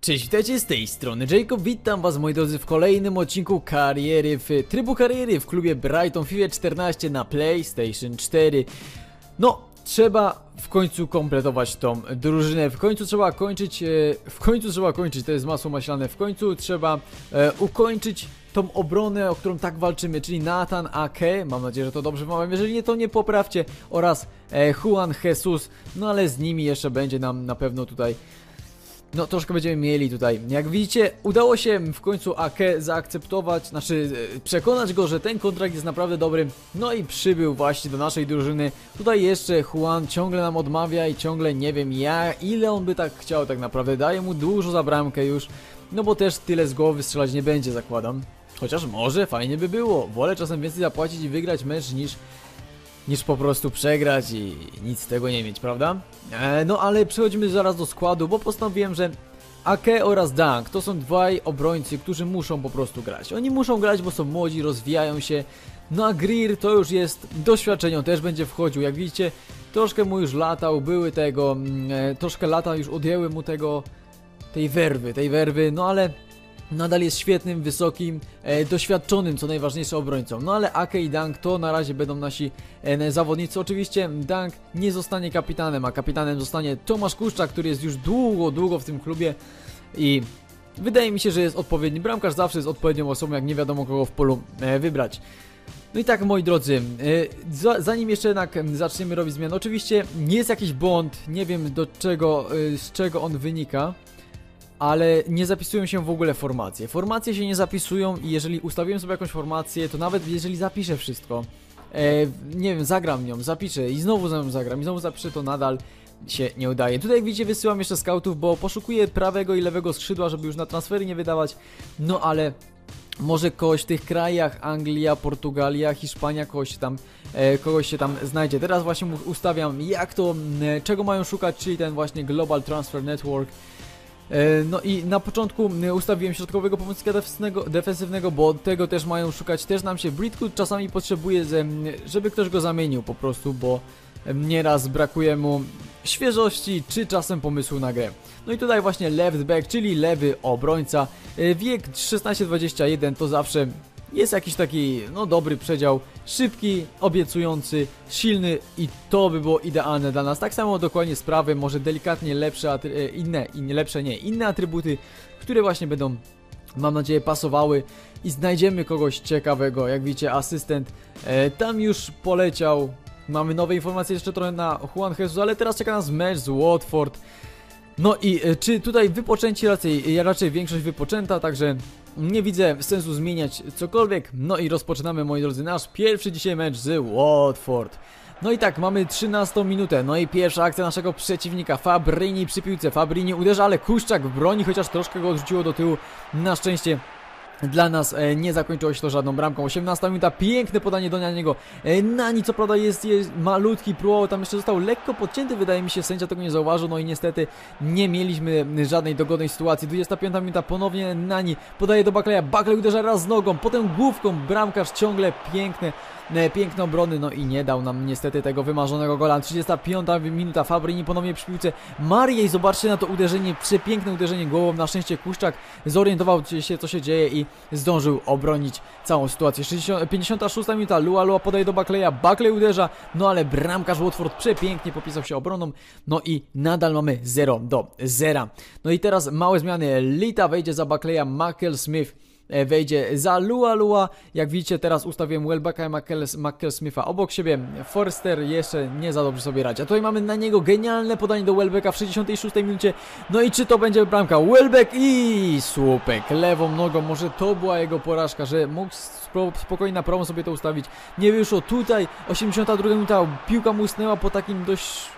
Cześć, witajcie z tej strony Jacob, witam was moi drodzy w kolejnym odcinku kariery w trybu kariery w klubie Brighton FIFA 14 na PlayStation 4 No, trzeba w końcu kompletować tą drużynę, w końcu trzeba kończyć, e, w końcu trzeba kończyć, to jest masło maślane, w końcu trzeba e, ukończyć tą obronę, o którą tak walczymy, czyli Nathan Ake, mam nadzieję, że to dobrze wymawiam, jeżeli nie to nie poprawcie, oraz e, Juan Jesus, no ale z nimi jeszcze będzie nam na pewno tutaj no troszkę będziemy mieli tutaj. Jak widzicie, udało się w końcu Ake zaakceptować, znaczy e, przekonać go, że ten kontrakt jest naprawdę dobry. No i przybył właśnie do naszej drużyny. Tutaj jeszcze Juan ciągle nam odmawia i ciągle nie wiem ja, ile on by tak chciał tak naprawdę. Daje mu dużo za bramkę już, no bo też tyle z głowy strzelać nie będzie, zakładam. Chociaż może, fajnie by było. Wolę czasem więcej zapłacić i wygrać mecz niż niż po prostu przegrać i nic z tego nie mieć, prawda? E, no ale przechodzimy zaraz do składu, bo postanowiłem, że Ake oraz Dunk to są dwaj obrońcy, którzy muszą po prostu grać. Oni muszą grać, bo są młodzi, rozwijają się. No a Greer to już jest doświadczenie, on też będzie wchodził. Jak widzicie, troszkę mu już latał, były tego, mm, e, troszkę lata już odjęły mu tego, tej werwy, tej werwy, no ale nadal jest świetnym, wysokim, e, doświadczonym, co najważniejsze obrońcą. No ale Ake i Dunk to na razie będą nasi e, zawodnicy. Oczywiście Dunk nie zostanie kapitanem, a kapitanem zostanie Tomasz Kuszczak, który jest już długo, długo w tym klubie i wydaje mi się, że jest odpowiedni. Bramkarz zawsze jest odpowiednią osobą, jak nie wiadomo kogo w polu e, wybrać. No i tak moi drodzy, e, zanim jeszcze jednak zaczniemy robić zmiany, oczywiście jest jakiś błąd, nie wiem do czego, e, z czego on wynika, ale nie zapisują się w ogóle formacje. Formacje się nie zapisują i jeżeli ustawiłem sobie jakąś formację, to nawet jeżeli zapiszę wszystko, e, nie wiem, zagram nią, zapiszę i znowu nią zagram i znowu zapiszę, to nadal się nie udaje. Tutaj jak widzicie wysyłam jeszcze scoutów, bo poszukuję prawego i lewego skrzydła, żeby już na transfery nie wydawać, no ale może kogoś w tych krajach, Anglia, Portugalia, Hiszpania, kogoś tam, e, kogoś się tam znajdzie. Teraz właśnie ustawiam jak to, e, czego mają szukać, czyli ten właśnie Global Transfer Network, no i na początku ustawiłem środkowego pomocnika defensywnego, bo tego też mają szukać. Też nam się Britwood czasami potrzebuje, żeby ktoś go zamienił po prostu, bo nieraz brakuje mu świeżości czy czasem pomysłu na grę. No i tutaj właśnie left back, czyli lewy obrońca. E, wiek 16-21 to zawsze jest jakiś taki, no dobry przedział, szybki, obiecujący, silny i to by było idealne dla nas. Tak samo dokładnie sprawy, może delikatnie lepsze, e, inne, inne, lepsze nie, inne atrybuty, które właśnie będą mam nadzieję pasowały i znajdziemy kogoś ciekawego, jak widzicie asystent e, tam już poleciał, mamy nowe informacje jeszcze trochę na Juan Jesus, ale teraz czeka nas mecz z Watford, no i e, czy tutaj wypoczęci raczej, raczej większość wypoczęta, także nie widzę sensu zmieniać cokolwiek. No i rozpoczynamy moi drodzy nasz pierwszy dzisiaj mecz z Watford. No i tak, mamy 13 minutę, no i pierwsza akcja naszego przeciwnika, Fabrini przy piłce, Fabrini uderza, ale Kuszczak broni, chociaż troszkę go odrzuciło do tyłu, na szczęście dla nas e, nie zakończyło się to żadną bramką. 18 minuta, piękne podanie do niego. E, Nani co prawda jest, jest malutki, próbował tam jeszcze został lekko podcięty, wydaje mi się, sędzia tego nie zauważył, no i niestety nie mieliśmy żadnej dogodnej sytuacji. 25 minuta, ponownie Nani podaje do Bakleja, Baklej uderza raz nogą, potem główką, bramkarz ciągle piękne piękne obrony, no i nie dał nam niestety tego wymarzonego gola. 35 minuta, Fabrini ponownie przy piłce. Mariej, zobaczcie na to uderzenie, przepiękne uderzenie głową. Na szczęście Kuszczak zorientował się, co się dzieje i zdążył obronić całą sytuację. 60, 56 minuta, Lua Lua podaje do Bakleya, Bakley uderza, no ale bramkarz Watford przepięknie popisał się obroną, no i nadal mamy 0 do 0. No i teraz małe zmiany. Lita wejdzie za Bakleya, Michael Smith E, wejdzie za Lua Lua. Jak widzicie teraz ustawiłem Welbecka i McKell obok siebie. Forster jeszcze nie za dobrze sobie radzi. A tutaj mamy na niego genialne podanie do Welbecka w 66 minucie. No i czy to będzie bramka? Welbeck i słupek lewą nogą. Może to była jego porażka, że mógł spokojnie na prawą sobie to ustawić. Nie wyszło tutaj. 82 minuta. Piłka mu po takim dość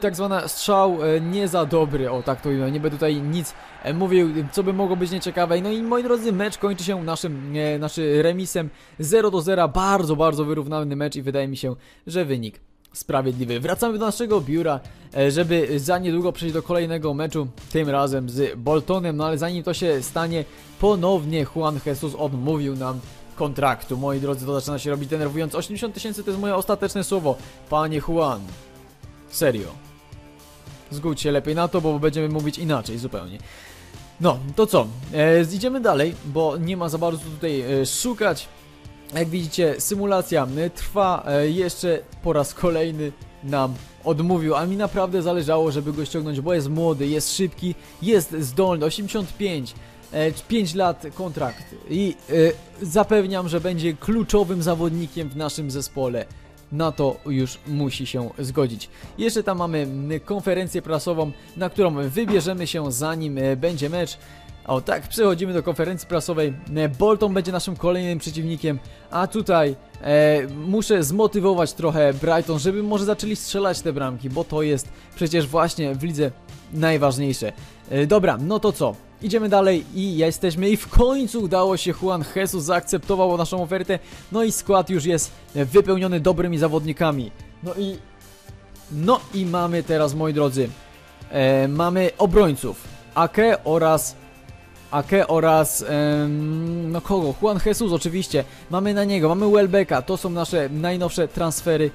tak zwana strzał e, nie za dobry, o tak to nie będę tutaj nic e, mówił, co by mogło być nieciekawe. No i moi drodzy, mecz kończy się naszym, e, naszym remisem 0 do 0, bardzo, bardzo wyrównany mecz i wydaje mi się, że wynik sprawiedliwy. Wracamy do naszego biura, żeby za niedługo przejść do kolejnego meczu, tym razem z Boltonem, no ale zanim to się stanie, ponownie Juan Jesus odmówił nam kontraktu. Moi drodzy, to zaczyna się robić denerwujące. 80 tysięcy to jest moje ostateczne słowo. Panie Juan, Serio. Zgódź się lepiej na to, bo będziemy mówić inaczej zupełnie. No, to co? E, idziemy dalej, bo nie ma za bardzo tutaj e, szukać. Jak widzicie, symulacja e, trwa e, jeszcze po raz kolejny nam odmówił, a mi naprawdę zależało, żeby go ściągnąć, bo jest młody, jest szybki, jest zdolny, 85, e, 5 lat kontrakt i e, zapewniam, że będzie kluczowym zawodnikiem w naszym zespole. Na to już musi się zgodzić. Jeszcze tam mamy konferencję prasową, na którą wybierzemy się zanim e, będzie mecz. O tak, przechodzimy do konferencji prasowej. E, Bolton będzie naszym kolejnym przeciwnikiem, a tutaj e, muszę zmotywować trochę Brighton, żeby może zaczęli strzelać te bramki, bo to jest przecież właśnie w lidze najważniejsze. E, dobra, no to co? Idziemy dalej i jesteśmy i w końcu udało się Juan Jesus zaakceptował naszą ofertę. No i skład już jest wypełniony dobrymi zawodnikami. No i no i mamy teraz moi drodzy e, mamy obrońców Ake oraz Ake oraz em, no kogo? Juan Jesus oczywiście. Mamy na niego, mamy Welbecka. To są nasze najnowsze transfery,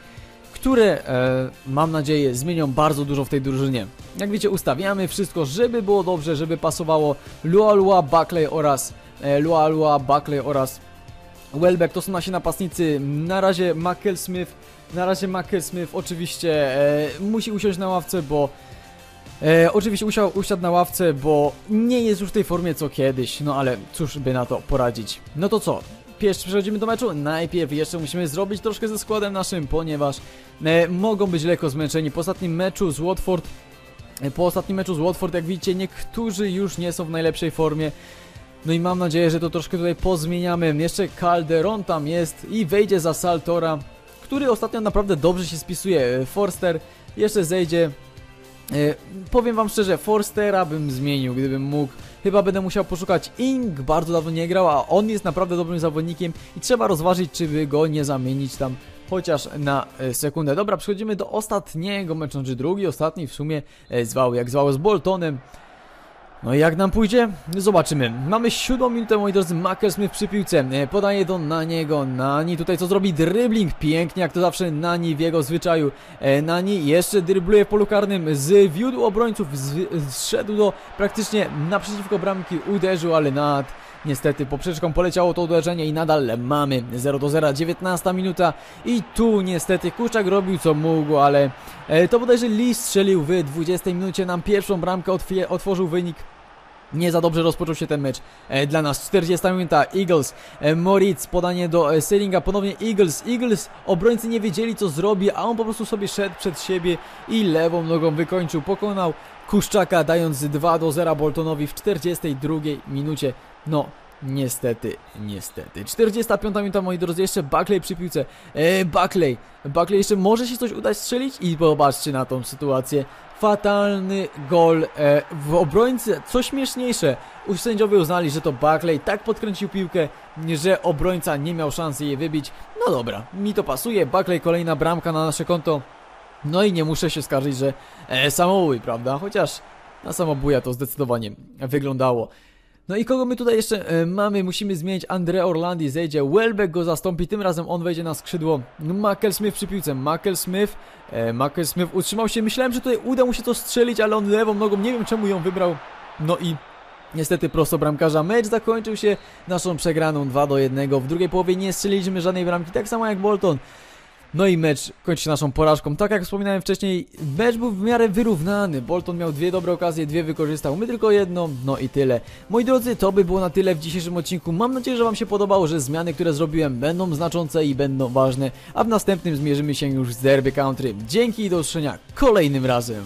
które e, mam nadzieję zmienią bardzo dużo w tej drużynie. Jak wiecie, ustawiamy wszystko, żeby było dobrze, żeby pasowało Lua Lua, Buckley oraz e, Lua Lua, Buckley oraz Welbeck. To są nasi napastnicy. Na razie Michael Smith. Na razie Michael Smith oczywiście e, musi usiąść na ławce, bo E, oczywiście usiadł na ławce, bo nie jest już w tej formie co kiedyś, no ale cóż by na to poradzić. No to co? Pierwszy przechodzimy do meczu. Najpierw jeszcze musimy zrobić troszkę ze składem naszym, ponieważ e, mogą być lekko zmęczeni. Po ostatnim meczu z Watford, e, po ostatnim meczu z Watford, jak widzicie, niektórzy już nie są w najlepszej formie. No i mam nadzieję, że to troszkę tutaj pozmieniamy. Jeszcze Calderon tam jest i wejdzie za Saltora, który ostatnio naprawdę dobrze się spisuje. E, Forster jeszcze zejdzie powiem wam szczerze, Forstera bym zmienił, gdybym mógł. Chyba będę musiał poszukać Ing, bardzo dawno nie grał, a on jest naprawdę dobrym zawodnikiem i trzeba rozważyć, czy by go nie zamienić tam chociaż na e, sekundę. Dobra, przechodzimy do ostatniego meczu, czy drugi, ostatni w sumie e, zwał, jak zwał z Boltonem. No i jak nam pójdzie? Zobaczymy. Mamy siódmą minutę, moi drodzy, Smith przy piłce. E, podaje do Naniego. Nani tutaj co zrobi? Dribbling. Pięknie, jak to zawsze Nani w jego zwyczaju. E, Nani jeszcze drybluje w polu karnym. Zwiódł obrońców. Zszedł do praktycznie naprzeciwko bramki. Uderzył, ale nad... Niestety poprzeczką poleciało to uderzenie i nadal mamy 0 do 0, 19 minuta i tu niestety Kuczak robił co mógł, ale e, to bodajże Lee strzelił w 20 minucie nam pierwszą bramkę, otworzył wynik nie za dobrze rozpoczął się ten mecz e, dla nas. 40 minuta, Eagles, e, Moritz, podanie do e, ponownie Eagles. Eagles, obrońcy nie wiedzieli co zrobi, a on po prostu sobie szedł przed siebie i lewą nogą wykończył, pokonał Kuszczaka, dając 2 do 0 Boltonowi w 42 minucie. No, Niestety, niestety. 45 minuta, moi drodzy, jeszcze Buckley przy piłce. E, Buckley, Buckley jeszcze może się coś udać strzelić i popatrzcie na tą sytuację. Fatalny gol e, w obrońcy, co śmieszniejsze. Sędziowie uznali, że to Buckley tak podkręcił piłkę, że obrońca nie miał szansy jej wybić. No dobra, mi to pasuje. Buckley kolejna bramka na nasze konto. No i nie muszę się skarżyć, że e, samobój, prawda? Chociaż na samobuja to zdecydowanie wyglądało. No i kogo my tutaj jeszcze e, mamy? Musimy zmienić Andre Orlandi, zejdzie, Welbeck go zastąpi, tym razem on wejdzie na skrzydło. Michael Smith przy piłce, Michael Smith, e, Michael Smith utrzymał się, myślałem, że tutaj uda mu się to strzelić, ale on lewą nogą, nie wiem czemu ją wybrał. No i Niestety prosto bramkarza. Mecz zakończył się naszą przegraną 2 do 1. W drugiej połowie nie strzeliliśmy żadnej bramki, tak samo jak Bolton. No i mecz kończy się naszą porażką. Tak jak wspominałem wcześniej, mecz był w miarę wyrównany. Bolton miał dwie dobre okazje, dwie wykorzystał, my tylko jedną, no i tyle. Moi drodzy, to by było na tyle w dzisiejszym odcinku. Mam nadzieję, że Wam się podobało, że zmiany, które zrobiłem będą znaczące i będą ważne, a w następnym zmierzymy się już z Derby Country. Dzięki i do usłyszenia kolejnym razem.